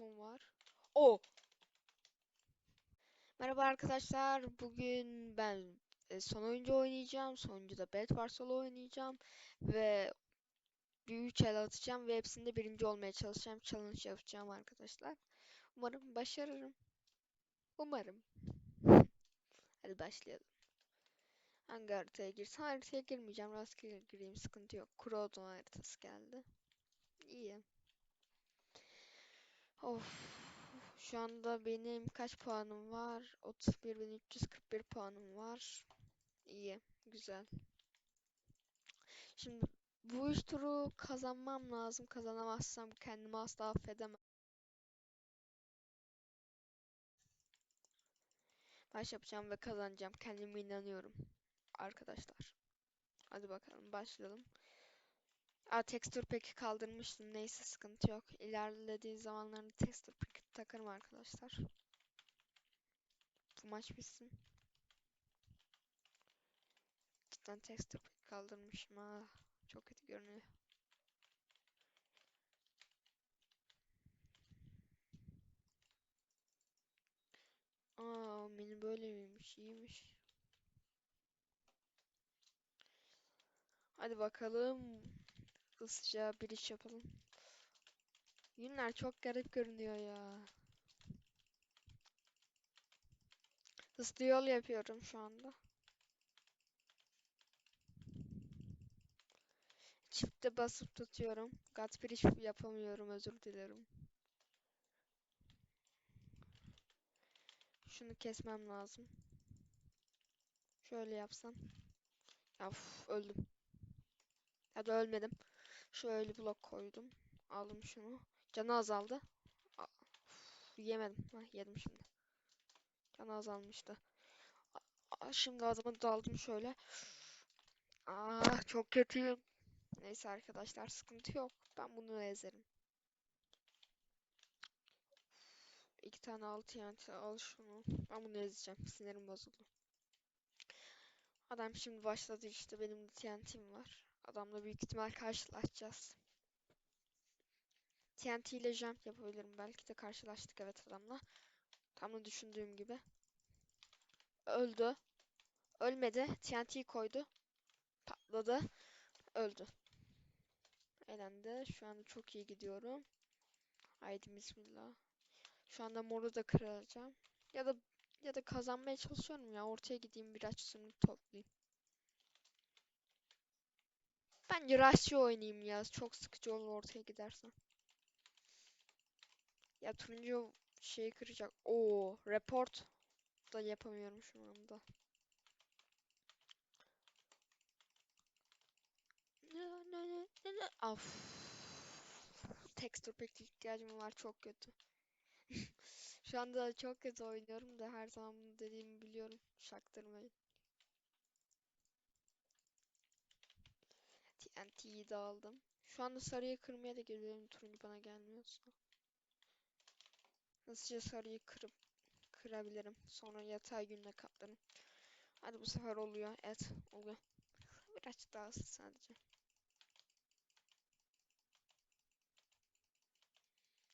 topum var. O. Merhaba arkadaşlar. Bugün ben e, son oyuncu oynayacağım. Sonuncuda Bed Wars'la oynayacağım ve bir 3 el atacağım ve hepsinde birinci olmaya çalışacağım. Challenge yapacağım arkadaşlar. Umarım başarırım. Umarım. Hadi başlayalım. Hangi haritaya girsem haritaya girmeyeceğim. Rastgele gireyim. Sıkıntı yok. Kurodon haritası geldi. İyi. Of. Şu anda benim kaç puanım var? 31.341 puanım var. İyi. Güzel. Şimdi bu üç turu kazanmam lazım. Kazanamazsam kendimi asla affedemem. Baş yapacağım ve kazanacağım. Kendime inanıyorum. Arkadaşlar. Hadi bakalım başlayalım. Aa, texture pack'i kaldırmıştım. Neyse sıkıntı yok. İlerlediği zamanlarda texture pack'i takarım arkadaşlar. Bu maç bitsin. Cidden texture pack kaldırmışım ha. Çok kötü görünüyor. Aa, menü böyle miymiş? İyiymiş. Hadi bakalım. Hızlıca bir iş yapalım. Günler çok garip görünüyor ya. Hızlı yol yapıyorum şu anda. Çifte basıp tutuyorum. Gat bir iş yapamıyorum özür dilerim. Şunu kesmem lazım. Şöyle yapsam. Ya uf, öldüm. Ya da ölmedim. Şöyle blok koydum. Aldım şunu. Canı azaldı. Uf, yemedim. Hah, yedim şimdi. Canı azalmıştı. Şimdi adamı daldım şöyle. Aa, çok kötüyüm. Neyse arkadaşlar sıkıntı yok. Ben bunu ezerim. İki tane altı yani al şunu. Ben bunu ezeceğim. Sinirim bozuldu. Adam şimdi başladı işte. Benim TNT'm var. Adamla büyük ihtimal karşılaşacağız. TNT ile jump yapabilirim. Belki de karşılaştık evet adamla. Tam da düşündüğüm gibi. Öldü. Ölmedi. TNT koydu. Patladı. Öldü. Elendi. Şu anda çok iyi gidiyorum. Haydi bismillah. Şu anda moru da kıracağım. Ya da ya da kazanmaya çalışıyorum ya. Ortaya gideyim biraz sınıf toplayayım. Bence Russia oynayayım ya. Çok sıkıcı olur ortaya gidersen. Ya turuncu şeyi kıracak. Oo, report da yapamıyorum şu anda. Of. Texture pack ihtiyacım var çok kötü. Şu anda çok kötü oynuyorum da her zaman dediğimi biliyorum. Şaktırmayın. TNT'yi de aldım. Şu anda sarıyı kırmaya da geliyorum turuncu bana gelmiyorsa. Hızlıca sarıyı kırıp kırabilirim. Sonra yatay günle katlarım. Hadi bu sefer oluyor. Evet oluyor. Biraz daha hızlı sadece.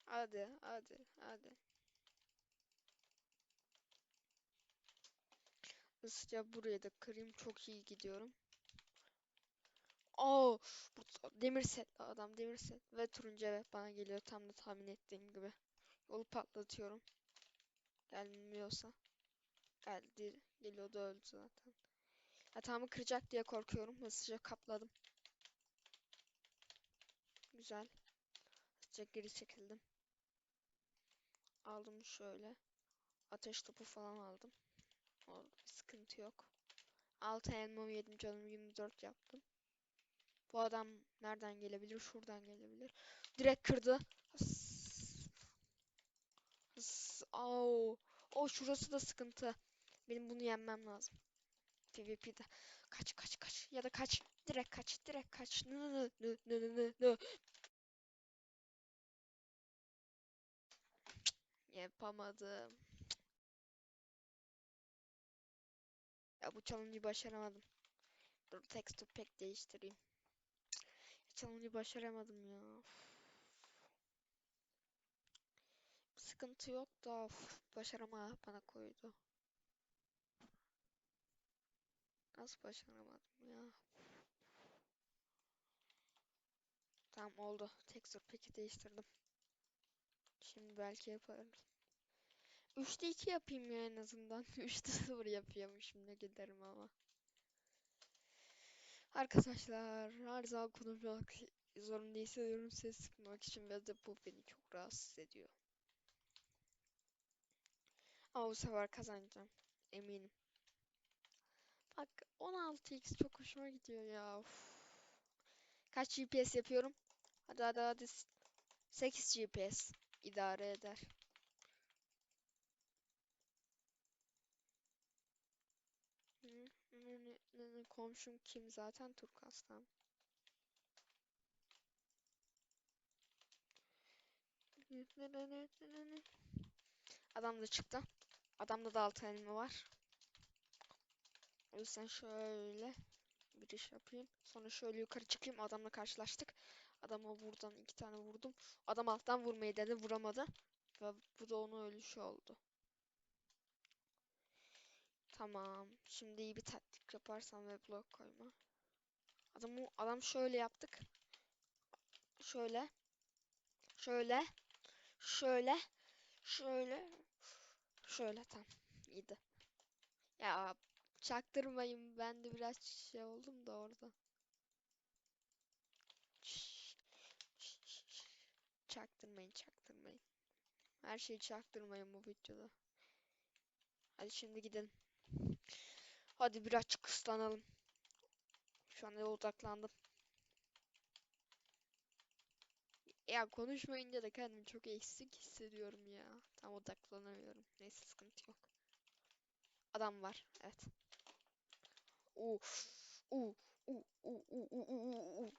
Hadi hadi hadi. Hızlıca buraya da kırayım. Çok iyi gidiyorum. Oo, burada demir setli adam demir set ve turuncu evet bana geliyor tam da tahmin ettiğim gibi. Yolu patlatıyorum. Gelmiyorsa. Geldi. Geliyordu öldü zaten. Hatamı kıracak diye korkuyorum. Hızlıca kapladım. Güzel. Hızlıca geri çekildim. Aldım şöyle. Ateş topu falan aldım. Oldu. Bir sıkıntı yok. 6 elmamı yedim canım 24 yaptım. Bu adam nereden gelebilir? Şuradan gelebilir. Direkt kırdı. Hıs. Hıs. Au. O şurası da sıkıntı. Benim bunu yenmem lazım. PvP'de. Kaç kaç kaç. Ya da kaç. Direkt kaç. Direkt kaç. Nı nı nı nı nı nı nı. Yapamadım. Ya bu challenge'ı başaramadım. Dur texture pack değiştireyim. Challenge'ı başaramadım ya. Sıkıntı yok da başarama bana koydu. Nasıl başaramadım ya? Tamam oldu. Texture peki değiştirdim. Şimdi belki yaparım. 3'te 2 yapayım ya en azından. 3'te 0 yapıyormuşum ne giderim ama. Arkadaşlar her zaman konuşmak zorunda hissediyorum ses sıkmak için ve de bu beni çok rahatsız ediyor. Ama bu sefer kazanacağım. Eminim. Bak 16x çok hoşuma gidiyor ya. Uf. Kaç GPS yapıyorum? Hadi hadi hadi. 8 GPS idare eder. Hı, ne- ne- ne- ne- Komşum kim zaten Turkas'tan. Adam da çıktı. Adamda da altı elma var. O yüzden şöyle bir iş yapayım. Sonra şöyle yukarı çıkayım. Adamla karşılaştık. Adama buradan iki tane vurdum. Adam alttan vurmayı dedi. Vuramadı. Ve bu da onu ölüşü oldu. Tamam. Şimdi iyi bir taktik yaparsam ve blok koyma. Adamı, adam şöyle yaptık. Şöyle. Şöyle. Şöyle. Şöyle. Şöyle tam. İyiydi. Ya çaktırmayın. Ben de biraz şey oldum da orada. Çaktırmayın, çaktırmayın. Her şeyi çaktırmayın bu videoda. Hadi şimdi gidelim. Hadi birazcık ıslanalım. Şu anda odaklandım. Ya konuşmayınca da kendimi çok eksik hissediyorum ya. Tam odaklanamıyorum. Neyse sıkıntı yok. Adam var. Evet. U u u u u u u u.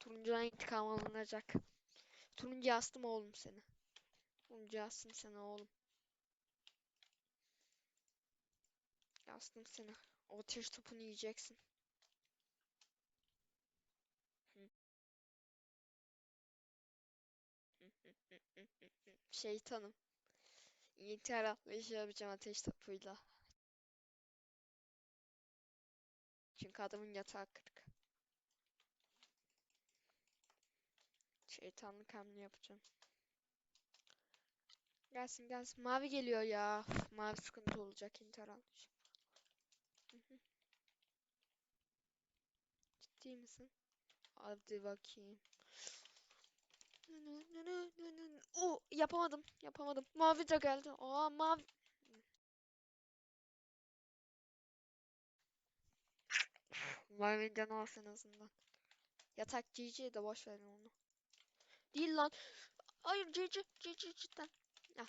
Turuncudan intikam alınacak. Turuncu astım oğlum seni. Turuncu astım seni oğlum. Astım seni. O ateş topunu yiyeceksin. Şeytanım. İntihar atlayışı yapacağım ateş topuyla. Çünkü adamın yatağı kırık. Şeytanlık hamle yapacağım. Gelsin gelsin. Mavi geliyor ya. Mavi sıkıntı olacak intihar atlayışı. Ciddi misin? Hadi bakayım. Oo, yapamadım. Yapamadım. Mavi de geldi. Aa mavi. Mavi canı en azından. Yatak GG de boş verin onu. Değil lan. Hayır GG GG cidden. Ya.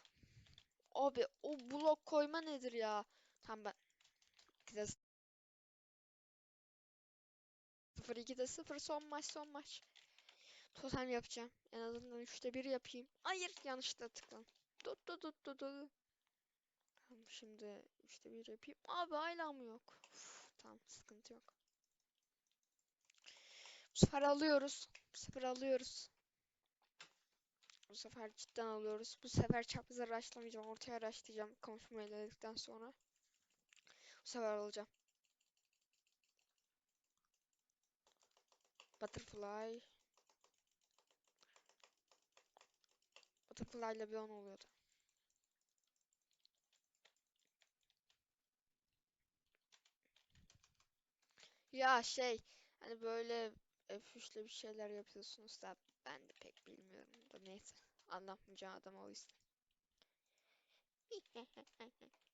Abi o blok koyma nedir ya? Tamam ben. 2'de 0 2'de 0 son maç son maç. Totem yapacağım. En azından 3'te 1 yapayım. Hayır yanlışlıkla tıkladım. Tut tut tut tut tut. Tamam şimdi 3'te 1 yapayım. Abi hala mı yok? Uf, tamam sıkıntı yok. Bu sefer alıyoruz. Bu sefer alıyoruz. Bu sefer cidden alıyoruz. Bu sefer çapraz araçlamayacağım. Ortaya araçlayacağım. Konuşma ilerledikten sonra. Bu sefer alacağım. Butterfly. Butterfly ile bir 10 oluyordu. Ya şey hani böyle F3'le bir şeyler yapıyorsunuz da ben de pek bilmiyorum da neyse anlatmayacağım adam o yüzden.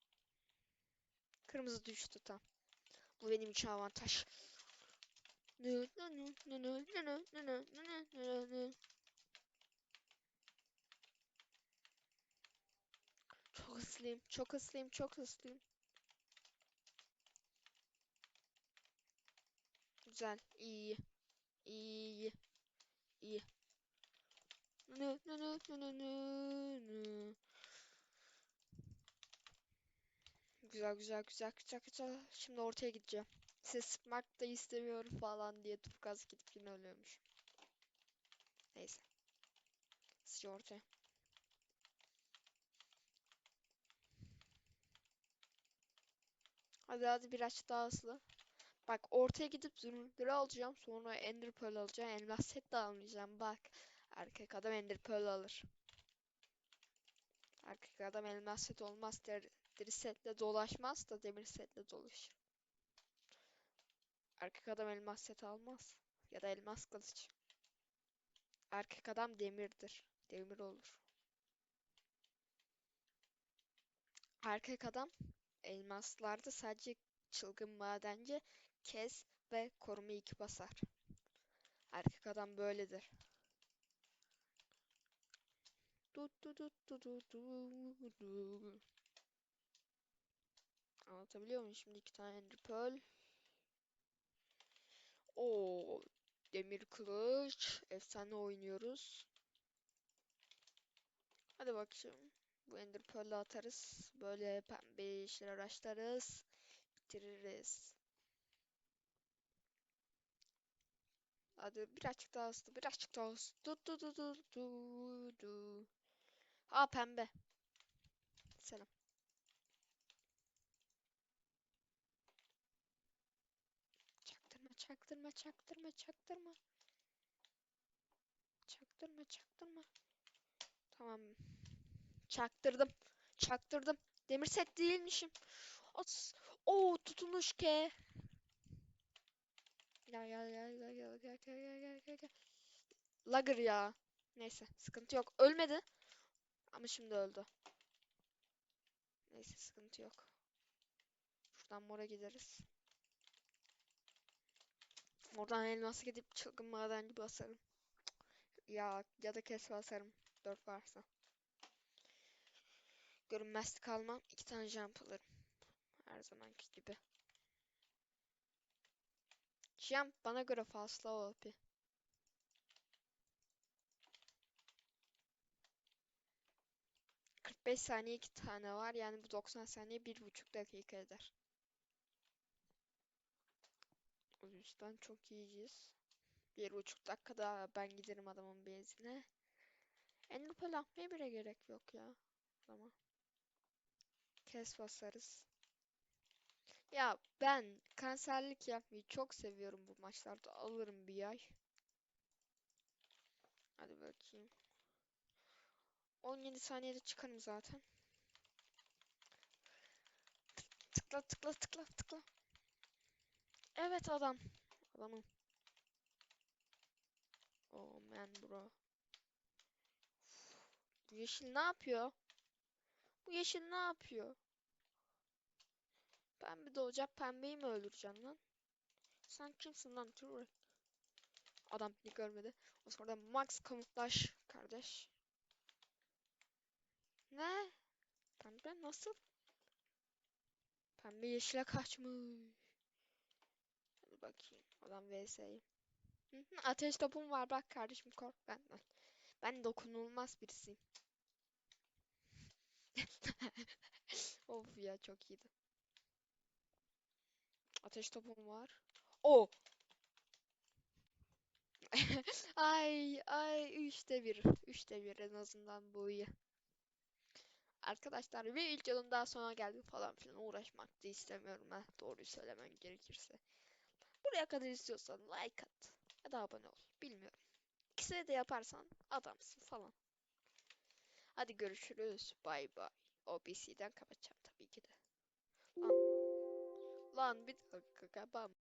Kırmızı düştü tam. Bu benim için avantaj. Çok hızlıyım, çok hızlıyım, çok hızlıyım. Güzel, iyi, iyi, iyi. Nı nı nı nı nı nı. Güzel güzel güzel güzel güzel. Şimdi ortaya gideceğim. İşte Smart da istemiyorum falan diye Turkaz gidip yine ölüyormuş. Neyse. Sıca ortaya. Hadi hadi biraz daha hızlı. Bak ortaya gidip zümrütleri alacağım. Sonra Ender Pearl alacağım. Elmas set de almayacağım. Bak. Erkek adam Ender Pearl alır. Erkek adam elmas set olmaz. Der, deri setle dolaşmaz da demir setle dolaşır. Erkek adam elmas set almaz. Ya da elmas kılıç. Erkek adam demirdir. Demir olur. Erkek adam elmaslarda sadece çılgın madenci, kes ve koruma iki basar. Erkek adam böyledir. Du du du du du du du. Anlatabiliyor muyum? Şimdi iki tane ender pearl. Oo, demir kılıç. Efsane oynuyoruz. Hadi bakayım. Bu ender pearl'ü atarız. Böyle pembe işler araçlarız. Bitiririz. Hadi birazcık daha hızlı, birazcık daha hızlı. Du du du du du du. Aa pembe. Selam. Çaktırma, çaktırma, çaktırma, çaktırma. Çaktırma. Tamam. Çaktırdım. Çaktırdım. Demir set değilmişim. As. Oo tutunuş ke. Gel gel gel gel gel gel gel gel gel gel gel. Ya. Neyse sıkıntı yok. Ölmedi. Ama şimdi öldü. Neyse sıkıntı yok. Şuradan mora gideriz. Oradan elması gidip çılgın madenci basarım. Ya ya da kes basarım. Dört varsa. Görünmezlik almam. iki tane jump alırım. Her zamanki gibi. Jump bana göre fazla OP. beş saniye iki tane var. Yani bu 90 saniye bir buçuk dakika eder. O yüzden çok iyiyiz. Bir buçuk dakikada ben giderim adamın benzine. Ender pearl bile gerek yok ya. Ama kes basarız. Ya ben kanserlik yapmayı çok seviyorum bu maçlarda. Alırım bir ay. Hadi bakayım. 17 saniyede çıkarım zaten. Tıkla tıkla tıkla tıkla. Evet adam. Adamım. Oh man bro. Bu yeşil ne yapıyor? Bu yeşil ne yapıyor? Pembe doğacak. Pembeyi mi öldüreceğim lan? Sen kimsin lan Turek? Adam beni görmedi. O sonra Max kamuflaj kardeş. Ne? Pembe nasıl? Pembe yeşile kaçmış. Bakayım. Adam vs'yi. Ateş topum var bak kardeşim kork benden. Ben dokunulmaz birisiyim. of ya çok iyiydi. Ateş topum var. O. ay ay üçte bir. Üçte bir en azından bu iyi. Arkadaşlar bir videonun daha sona geldim falan filan uğraşmak da istemiyorum ha doğruyu söylemem gerekirse. Buraya kadar istiyorsan like at ya da abone ol bilmiyorum. İkisini de yaparsan adamsın falan. Hadi görüşürüz. Bay bay. OBC'den kapatacağım tabii ki de. Lan, lan bir dakika kapam.